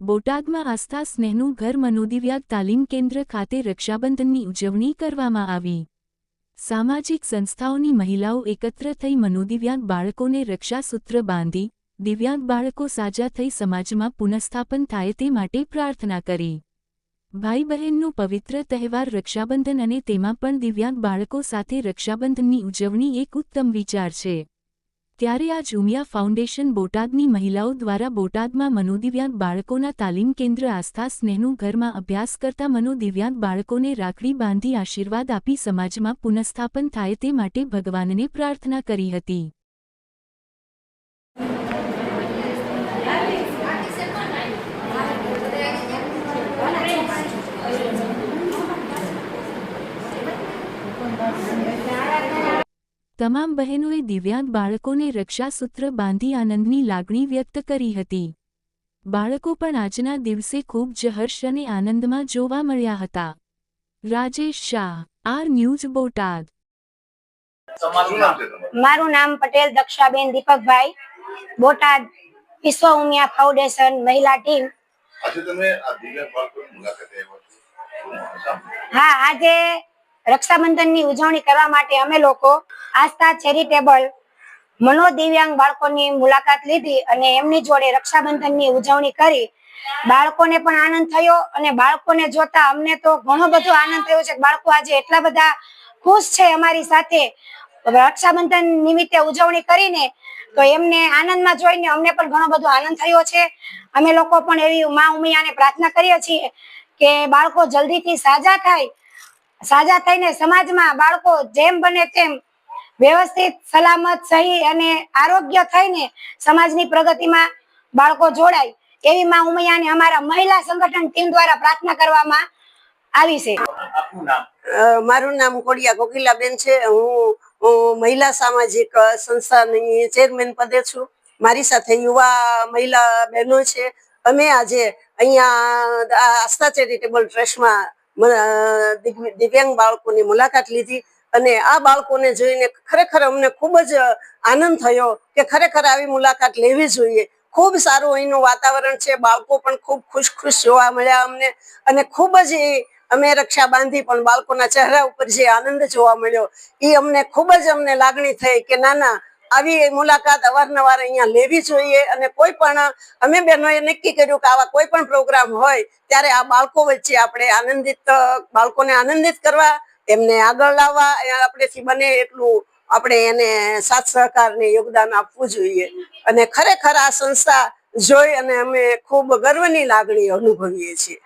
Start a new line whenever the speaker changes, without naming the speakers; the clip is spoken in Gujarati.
બોટાદમાં આસ્થા સ્નેહનું ઘર મનોદિવ્યાગ તાલીમ કેન્દ્ર ખાતે રક્ષાબંધનની ઉજવણી કરવામાં આવી. સામાજિક સંસ્થાઓની મહિલાઓ એકત્ર થઈ મનોદિવ્યાંગ બાળકોને રક્ષાસૂત્ર બાંધી, દિવ્યાંગ બાળકો સાજા થઈ સમાજમાં પુનઃસ્થાપન થાય તે માટે પ્રાર્થના કરી. ભાઈ બહેનનો પવિત્ર તહેવાર રક્ષાબંધન અને તેમાં પણ દિવ્યાંગ બાળકો સાથે રક્ષાબંધનની ઉજવણી એક ઉત્તમ વિચાર છે. ત્યારે આ જુમિયા ફાઉન્ડેશન બોટાદની મહિલાઓ દ્વારા બોટાદમાં મનોદિવ્યાંગ બાળકોના તાલીમ કેન્દ્ર આસ્થા સ્નેહનું ઘરમાં અભ્યાસ કરતા મનોદિવ્યાંગ બાળકોને રાખડી બાંધી આશીર્વાદ આપી સમાજમાં પુનઃસ્થાપન થાય તે માટે ભગવાનને પ્રાર્થના કરી હતી. તમામ બહેનોએ દિવ્યાંગ બાળકોને રક્ષાસૂત્ર બાંધી આનંદની લાગણી વ્યક્ત કરી હતી. બાળકો પણ આજના દિવસે ખૂબ જ હર્ષ અને આનંદમાં જોવા મળ્યા હતા. Rajesh Shah R news Botad.
મારું નામ પટેલ દક્ષાબેન દીપકભાઈ. બોટાદ વિશ્વ ઉમિયા ફાઉન્ડેશન મહિલા ટીમ.
આજે તમે આ દિવ્યાંગ બાળકોની મુલાકાતે આવ્યા છો. શું સાંભળ્યું?
હા આજે રક્ષાબંધનની ઉજવણી કરવા માટે અમે લોકો આસ્થા ચેરિટેબલ. મનોદિવ્યાંગ બાળકોની મુલાકાત લીધી અને એમની જોડે રક્ષાબંધનની ઉજવણી કરી. બાળકોને પણ આનંદ થયો અને બાળકોને જોતા અમને તો ઘણો બધો આનંદ થયો છે બાળકો આજે એટલા બધા ખુશ છે અમારી સાથે. રક્ષાબંધન નિમિત્તે ઉજવણી કરીને તો એમને આનંદમાં જોઈને અમને પણ ઘણો બધો આનંદ થયો છે. અમે લોકો પણ એવી મા ઉમિયાને પ્રાર્થના કરીએ છીએ કે બાળકો જલ્દીથી સાજા થાય. સાજા થઈને સમાજમાં બાળકો જેમ બને તેમ વ્યવસ્થિત સલામત સહી અને આરોગ્ય થઈને સમાજની પ્રગતિમાં બાળકો જોડાય એવી માં ઉમૈયાને અમારા મહિલા સંગઠન ટીમ દ્વારા પ્રાર્થના કરવામાં આવી છે.
મારું નામ કોડિયા કોકિલાબેન છે. હું હું મહિલા સામાજિક સંસ્થાની ચેરમેન પદે છું. મારી સાથે યુવા મહિલા બહેનો છે. અમે આજે અહીંયા આસ્થા ચેરિટેબલ ટ્રસ્ટમાં દિવ્યાંગ બાળકોની મુલાકાત લીધી. અને આ બાળકોને જોઈને ખરેખર અમને ખૂબ જ આનંદ થયો કે ખરેખર આવી મુલાકાત લેવી જોઈએ. ખૂબ સારું અહીંનું વાતાવરણ છે, બાળકો પણ ખૂબ ખુશ ખુશ જોવા મળ્યા અમને અને ખૂબ જ અમે રક્ષા બાંધી પણ બાળકોના ચહેરા ઉપર જે આનંદ જોવા મળ્યો, એ અમને ખૂબ જ અમને લાગણી થઈ કે ના ના, આવી મુલાકાત અવારનવાર અહીંયા લેવી જોઈએ અને કોઈ પણ, અમે બહેનોએ નક્કી કર્યું કે આવા કોઈ પણ પ્રોગ્રામ હોય ત્યારે આ બાળકો વચ્ચે આપણે આનંદિત, બાળકોને આનંદિત કરવા એમને આગળ લાવવા આપણેથી બને એટલું આપણે એને સાથ સહકાર ને યોગદાન આપવું જોઈએ. અને ખરેખર આ સંસ્થા જોઈ અને અમે ખૂબ ગર્વની લાગણી અનુભવીએ છીએ.